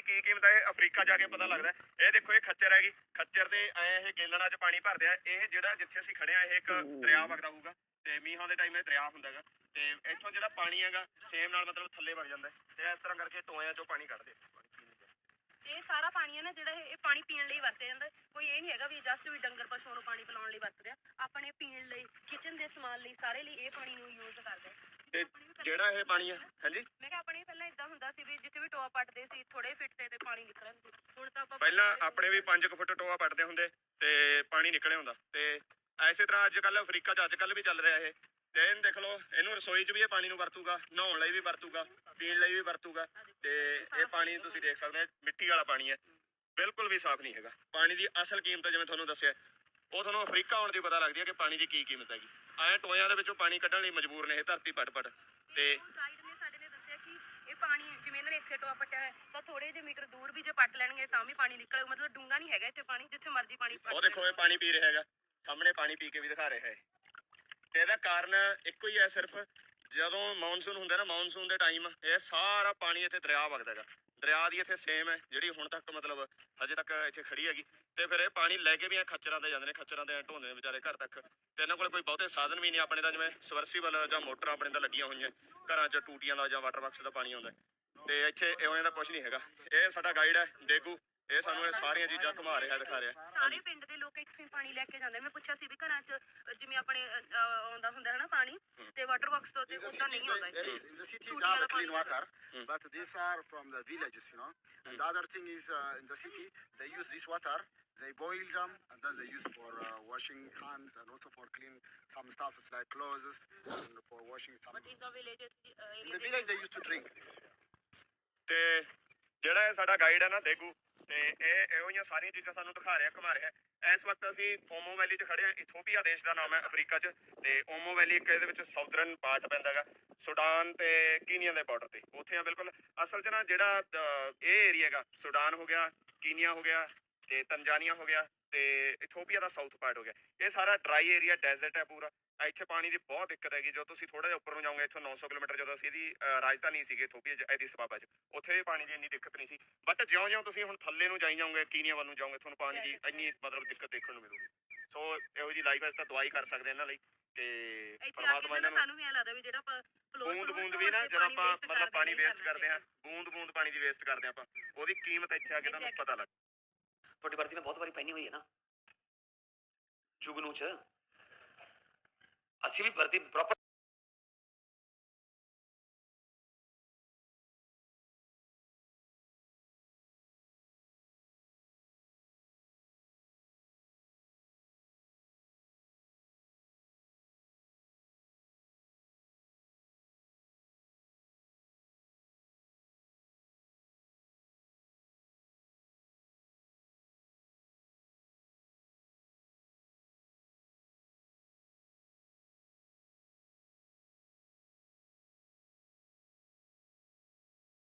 ਦੀ ਕੀ ਕੀਮਤ ਹੈ ਇਹ ਅਫਰੀਕਾ ਜਾ ਕੇ ਪਤਾ ਲੱਗਦਾ। ਇਹ ਦੇਖੋ ਇਹ ਖੱਚਰ ਹੈਗੀ। ਖੱਚਰ ਦੇ ਐ ਇਹ ਗੇਲਣਾ 'ਚ ਪਾਣੀ ਭਰਦੇ ਆ। ਇਹ ਜਿਹੜਾ ਜਿੱਥੇ ਅਸੀਂ ਖੜੇ ਆ ਇਹ ਇੱਕ ਦਰਿਆ ਵਗਦਾ ਹੋਊਗਾ। ਤੇ ਮੀਂਹਾਂ ਦੇ ਟਾਈਮ ਇਹ ਦਰਿਆ ਹੁੰਦਾਗਾ ਤੇ ਇੱਥੋਂ ਜਿਹੜਾ ਪਾਣੀ ਹੈਗਾ ਸੇਮ ਨਾਲ ਮਤਲਬ ਥੱਲੇ ਵਗ ਜਾਂਦਾ ਤੇ ਇਸ ਤਰ੍ਹਾਂ ਕਰਕੇ ਟੋਇਆਂ 'ਚੋਂ ਪਾਣੀ ਕੱਢਦੇ ਇਹ ਸਾਰਾ ਪਾਣੀ ਹੈ ਨਾ ਜਿਹੜਾ ਇਹ ਪਾਣੀ ਪੀਣ ਲਈ ਵਰਤਿਆ ਜਾਂਦਾ। ਕੋਈ ਇਹ ਨਹੀਂ ਹੈਗਾ ਵੀ ਜਸਟ ਵੀ ਡੰਗਰ ਪਸ਼ੂਆਂ ਨੂੰ ਪਾਣੀ ਪਿਲਾਉਣ ਲਈ ਵਰਤ ਰਿਹਾ ਆਪਣੇ ਪੀਣ ਲਈ ਕਿਚਨ ਦੇ ਸਮਾਨ ਲਈ ਸਾਰੇ ਲਈ ਇਹ ਪਾਣੀ ਨੂੰ ਯੂਜ਼ ਕਰਦੇ। ਤੇ ਜਿਹੜਾ ਇਹ ਪਾਣੀ ਹੈ ਹਾਂਜੀ? ਮੈਂ ਕਿਹਾ ਆਪਣੇ ਪਹਿਲਾਂ ਇਦਾਂ ਹੁੰਦਾ ਸੀ ਵੀ ਜਿੱਥੇ ਵੀ ਟੋਆ ਪੱਟਦੇ ਸੀ ਥੋੜੇ ਫਿੱਟ ਤੇ ਤੇ ਪਾਣੀ ਨਿਕਲਣ ਹੁਣ ਤਾਂ ਆਪਾਂ ਪਹਿਲਾਂ ਆਪਣੇ ਵੀ 5 ਫੁੱਟ ਟੋਆ ਪੱਟਦੇ ਹੁੰਦੇ ਤੇ ਪਾਣੀ ਨਿਕਲੇ ਹੁੰਦਾ। ਤੇ ਐਸੇ ਤਰ੍ਹਾਂ ਅੱਜ ਕੱਲ ਅਫਰੀਕਾ 'ਚ ਅੱਜ ਕੱਲ ਵੀ ਚੱਲ ਰਿਹਾ ਇਹ। ਇਹਨੂੰ ਦੇਖ ਲਓ ਇਹਨੂੰ ਰਸੋਈ 'ਚ ਵੀ ਇਹ ਪਾਣੀ ਨੂੰ ਵਰਤੂਗਾ ਨਹਾਉਣ ਲਈ ਵੀ ਵਰਤੂਗਾ ਪੀਣ ਲਈ ਵੀ ਵਰਤੂਗਾ ਤੇ ਇਹ ਪਾਣੀ ਤੁਸੀਂ ਦੇਖ ਸਕਦੇ ਹੋ ਮਿੱਟੀ ਵਾਲਾ ਪਾਣੀ ਹੈ। ਬਿਲਕੁਲ ਵੀ ਸਾਫ਼ ਨਹੀਂ ਹੈਗਾ। ਪਾਣੀ ਦੀ ਅਸਲ ਕੀਮਤ ਜਿਵੇਂ ਤੁਹਾਨੂੰ ਦੱਸਿਆ ਉਹ ਤੁਹਾਨੂੰ ਅਫਰੀਕਾ ਆਉਣ ਦੀ ਪਤਾ ਲੱਗਦੀ ਹੈ ਕਿ ਪਾਣੀ ਦੀ ਕੀ ਕੀਮਤ ਹੈਗੀ। ਐਂ ਟੋਇਆਂ ਦੇ ਵਿੱਚੋਂ ਪਾਣੀ ਕੱਢਣ ਲਈ ਮਜਬੂਰ ਨੇ ਇਹ ਧਰਤੀ ਪਟ ਪਟ ਤੇ ਗਾਈਡ ਨੇ ਸਾਡੇ ਨੇ ਦੱਸਿਆ ਕਿ ਇਹ ਪਾਣੀ ਜਿਵੇਂ ਇਹਨਾਂ ਨੇ ਇੱਥੇ ਟੋਆ ਪੱਟਿਆ ਹੈ ਤਾਂ ਥੋੜੇ ਜਿਹੇ ਮੀਟਰ ਦੂਰ ਵੀ ਜੇ ਪੱਟ ਲੈਣਗੇ ਤਾਂ ਵੀ ਪਾਣੀ ਨਿਕਲੇਗਾ ਮਤਲਬ ਡੂੰਗਾ ਨਹੀਂ ਹੈਗਾ ਇੱਥੇ ਪਾਣੀ ਜਿੱਥੇ ਮਰਜ਼ੀ ਪਾਣੀ ਪੱਟ ਉਹ ਦੇਖੋ ਇਹ ਪਾਣੀ ਪੀ ਰਿਹਾ ਹੈਗਾ। ਸਾਹਮਣੇ ਪਾਣੀ ਪੀ ਕੇ ਵੀ ਦਿਖਾ ਰਿਹਾ ਹੈ। ਤੇ ਇਹਦਾ ਕਾਰਨ ਇੱਕੋ ਹੀ ਹੈ ਸਿਰਫ, ਜਦੋਂ ਮੌਨਸੂਨ ਹੁੰਦਾ ਨਾ ਮੌਨਸੂਨ ਦੇ ਟਾਈਮ ਇਹ ਸਾਰਾ ਪਾਣੀ ਇੱਥੇ ਦਰਿਆ ਵਗਦਾ ਹੈਗਾ। ਦਰਿਆ ਦੀ ਇੱਥੇ ਸੇਮ ਹੈ, ਜਿਹੜੀ ਹੁਣ ਤੱਕ ਮਤਲਬ ਹਜੇ ਤੱਕ ਇੱਥੇ ਖੜੀ ਹੈਗੀ। ਤੇ ਫਿਰ ਇਹ ਪਾਣੀ ਲੈ ਕੇ ਵੀ ਆ ਖੱਚਰਾਂ ਤੇ ਜਾਂਦੇ ਨੇ, ਖੱਚਰਾਂ ਤੇ ਐਂ ਢੋਂਦੇ ਨੇ ਵਿਚਾਰੇ ਘਰ ਤੱਕ। ਤੇ ਇਹਨਾਂ ਕੋਲ ਕੋਈ ਬਹੁਤੇ ਸਾਧਨ ਵੀ ਨਹੀਂ ਆਪਣੇ ਤਾਂ, ਜਿਵੇਂ ਸਵਰਸੀਬਲ ਜਾਂ ਮੋਟਰਾਂ ਆਪਣੇ ਤਾਂ ਲੱਗੀਆਂ ਹੋਈਆਂ। ਘਰਾਂ 'ਚ ਟੂਟੀਆਂ ਦਾ ਜਾਂ ਵਾਟਰ ਬਾਕਸ ਦਾ ਪਾਣੀ ਆਉਂਦਾ। ਹੈ। ਤੇ ਇੱਥੇ ਐਵੇਂ ਦਾ ਕੁਝ ਨਹੀਂ ਹੈਗਾ। ਇਹ ਸਾਡਾ ਗਾਈਡ ਹੈ ਦੇਗੂ ਇਹ ਸਾਨੂੰ ਇਹ ਸਾਰੀਆਂ ਚੀਜ਼ਾਂ ਘੁਮਾ ਰਿਹਾ ਦਿਖਾ ਰਿਹਾ ਸਾਰੇ ਪਿੰਡ ਦੇ ਲੋਕ ਇੱਥੋਂ ਹੀ ਪਾਣੀ ਲੈ ਕੇ ਜਾਂਦੇ ਨੇ। ਮੈਂ ਪੁੱਛਿਆ ਸੀ ਵੀ ਘਰਾਂ 'ਚ ਅ, ਜਿਵੇਂ ਆਪਣੇ ਅ, ਅ, ਆਉਂਦਾ ਹੁੰਦਾ ਹੈ ਨਾ ਪਾਣੀ ਤੇ ਵਾਟਰ ਬਾਕਸ ਤੋਂ ਤੇ ਉਦਾਂ city, ਨਹੀਂ ਆਉਂਦਾ there ਇੱਥੇ। is, in the city, Tutti they have alla a clean panina. water, Mm. but these are from the villages, you know. And the other thing is, uh, in the city, they use this water, they boil them, and then they use for uh, washing hands and also for clean some stuff like clothes and for washing some. But in the villages, uh, In area the village, they used to drink. ਤੇ ਜਿਹੜਾ ਇਹ ਸਾਡਾ guide ਹੈ ਨਾ ਦੇਗੂ ਤੇ ਇਹ ਇਹੋ ਜਿਹੀਆਂ ਸਾਰੀਆਂ ਚੀਜ਼ਾਂ ਸਾਨੂੰ ਦਿਖਾ ਰਿਹਾ, ਘੁਮਾ ਰਿਹਾ। ਇਸ ਵਕਤ ਅਸੀਂ ਓਮੋ ਵੈਲੀ 'ਚ ਖੜੇ ਹਾਂ। ਇਥੋਪੀਆ ਦੇਸ਼ ਦਾ ਨਾਮ ਹੈ ਅਫਰੀਕਾ 'ਚ ਤੇ ਓਮੋ ਵੈਲੀ ਇੱਕ ਇਹਦੇ ਵਿੱਚ ਸਾਊਦਰਨ ਪਾਰਟ ਪੈਂਦਾ ਹੈਗਾ। ਸੁਡਾਨ ਤੇ ਕੀਨੀਆ ਦੇ ਬਾਰਡਰ ਤੇ। ਉੱਥੇ ਆ ਬਿਲਕੁਲ ਅਸਲ 'ਚ ਨਾ ਜਿਹੜਾ ਇਹ ਏਰੀਆ ਹੈਗਾ, ਸੁਡਾਨ ਹੋ ਗਿਆ, ਕੀਨੀਆ ਹੋ ਗਿਆ ਤੇ ਤੰਜਾਨੀਆ ਹੋ ਗਿਆ ਤੇ ਇਥੋਪੀਆ ਦਾ ਸਾਊਥ ਪਾਰਟ ਹੋ ਗਿਆ। ਇਹ ਸਾਰਾ ਡਰਾਈ ਏਰੀਆ ਡੈਜ਼ਰਟ ਹੈ ਪੂਰਾ। ਇੱਥੇ ਪਾਣੀ ਦੀ ਬਹੁਤ ਦਿੱਕਤ ਹੈਗੀ। ਜਦੋਂ ਤੁਸੀਂ ਥੋੜਾ ਜਿਹਾ ਉੱਪਰ ਨੂੰ ਜਾਓਗੇ, ਇੱਥੋਂ 900 ਕਿਲੋਮੀਟਰ ਜਦੋਂ ਅਸੀਂ ਇਹਦੀ ਰਾਜਧਾਨੀ ਸੀਗੇ ਇਥੋਪੀਆ 'ਚ ਐਡਿਸ ਅਬਾਬਾ 'ਚ। ਉੱਥੇ ਵੀ ਪਾਣੀ ਦੀ ਇੰਨੀ ਦਿੱਕਤ ਨਹੀਂ ਸੀ। ਬਟ ਜਿਉਂ-ਜਿਉਂ ਤੁਸੀਂ ਹੁਣ ਥੱਲੇ ਨੂੰ ਜਾਈ ਜਾਓਗੇ ਕੀਨੀਆ ਵੱਲ ਨੂੰ ਜਾਓਗੇ ਤੁਹਾਨੂੰ ਪਾਣੀ ਦੀ ਇੰਨੀ ਮਤਲਬ ਦਿੱਕਤ ਦੇਖਣ ਨੂੰ ਮਿਲੂਗੀ। ਸੋ ਇਹੋ ਜੀ ਲਾਈਫ ਹੈ ਤਾਂ ਦਵਾਈ ਕਰ ਸਕਦੇ ਇਹਨਾਂ ਲਈ ਤੇ ਆ ਪਰਮਾਤਮਾ ਇਹਨਾਂ ਨੂੰ ਸਾਨੂੰ ਵੀ ਐ ਲੱਗਦਾ ਵੀ ਜਿਹੜਾ ਆਪਾਂ ਬੂੰਦ ਬੂੰਦ ਵੀ ਨਾ ਜਦੋਂ ਆਪਾਂ ਮਤਲਬ ਪਾਣੀ ਵੇਸਟ ਕਰਦੇ ਹਾਂ ਬੂੰਦ ਬੂੰਦ ਪਾਣੀ ਦੀ ਵੇਸਟ ਕਰਦੇ ਹਾਂ ਆਪਾਂ ਉਹਦੀ ਕੀਮਤ ਇੱਥੇ ਆ ਕੇ ਤੁਹਾਨੂੰ ਪਤਾ ਲੱਗ ਤੁਹਾਡੀ ਵਰਦੀ ਮੈਂ ਬਹੁਤ ਵਾਰੀ ਪਹਿਨੀ ਹੋਈ ਹੈ ਨਾ। ਜੁਗਨੂ ਚ ਅਸੀਂ ਵੀ ਵਰਦੀ ਪ੍ਰੋਪਰ